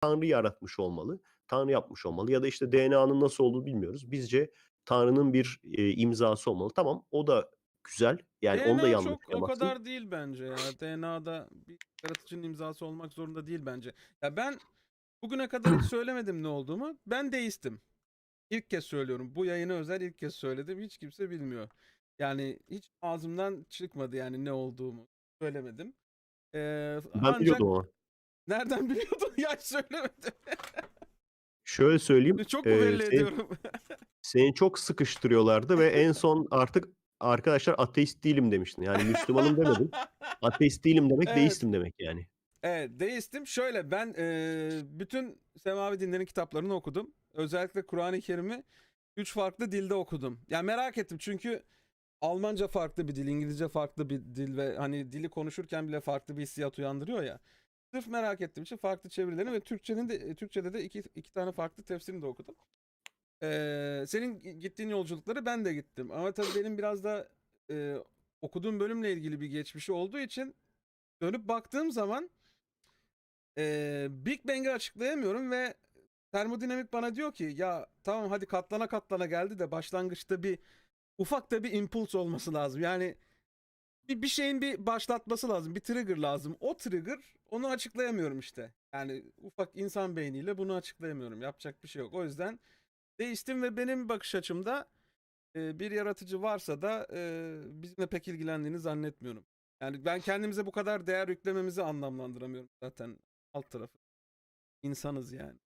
Tanrı yaratmış olmalı. Tanrı yapmış olmalı ya da işte DNA'nın nasıl olduğunu bilmiyoruz. Bizce Tanrı'nın bir, eee, imzası olmalı. Tamam, o da güzel. Yani onu da DNA çok o kadar değil bence ya. DNA'da bir yaratıcının imzası olmak zorunda değil bence. Ya ben bugüne kadar hiç söylemedim ne olduğumu. Ben deistim. İlk kez söylüyorum. Bu yayına özel ilk kez söyledim. Hiç kimse bilmiyor. Yani hiç ağzımdan çıkmadı yani ne olduğumu. Söylemedim. Eee, Ben ancak biliyordum ama. Nereden biliyordun? Ya söylemedim. Şöyle söyleyeyim, Çok mu eee, belli seni ediyorum? seni çok sıkıştırıyorlardı ve en son artık arkadaşlar ateist değilim demiştin. Yani Müslümanım demedin. Ateist değilim demek Evet. deistim demek yani. Evet, deistim. Şöyle ben eee, bütün semavi dinlerin kitaplarını okudum. Özellikle Kur'an-ı Kerim'i 3 farklı dilde okudum. Ya merak ettim çünkü Almanca farklı bir dil, İngilizce farklı bir dil ve hani dili konuşurken bile farklı bir hissiyat uyandırıyor ya. Sırf merak ettiğim için farklı çevirilerini ve Türkçenin de Türkçede de iki, iki tane farklı tefsirini de okudum. Eee, senin gittiğin yolculukları ben de gittim. Ama tabii benim biraz da eee, okuduğum bölümle ilgili bir geçmişi olduğu için dönüp baktığım zaman eee, Big Bang'i açıklayamıyorum ve termodinamik bana diyor ki ya tamam hadi katlana katlana geldi de başlangıçta bir ufak da bir impuls olması lazım. Yani bir, bir şeyin bir başlatması lazım. Bir trigger lazım. O trigger onu açıklayamıyorum işte. Yani ufak insan beyniyle bunu açıklayamıyorum. Yapacak bir şey yok. O yüzden deistim ve benim bakış açımda e, bir yaratıcı varsa da e, bizimle pek ilgilendiğini zannetmiyorum. Yani ben kendimize bu kadar değer yüklememizi anlamlandıramıyorum zaten alt tarafı. İnsanız yani.